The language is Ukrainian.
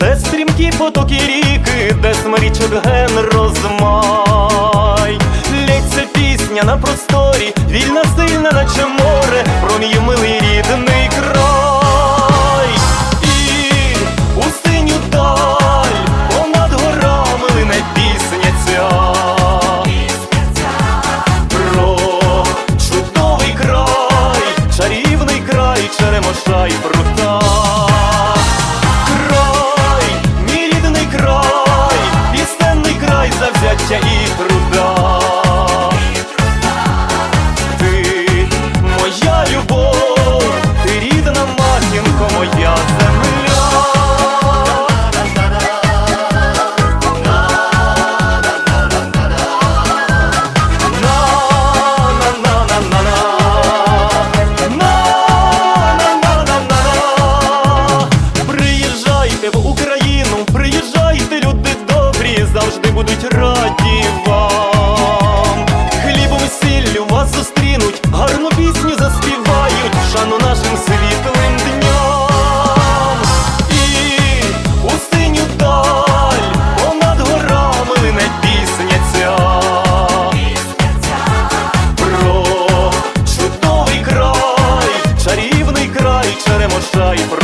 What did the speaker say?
Де стрімкі потоки ріки, де смарічок ген розмай, Лється пісня на просторі, вільна, сильна, наче море, проміє і про.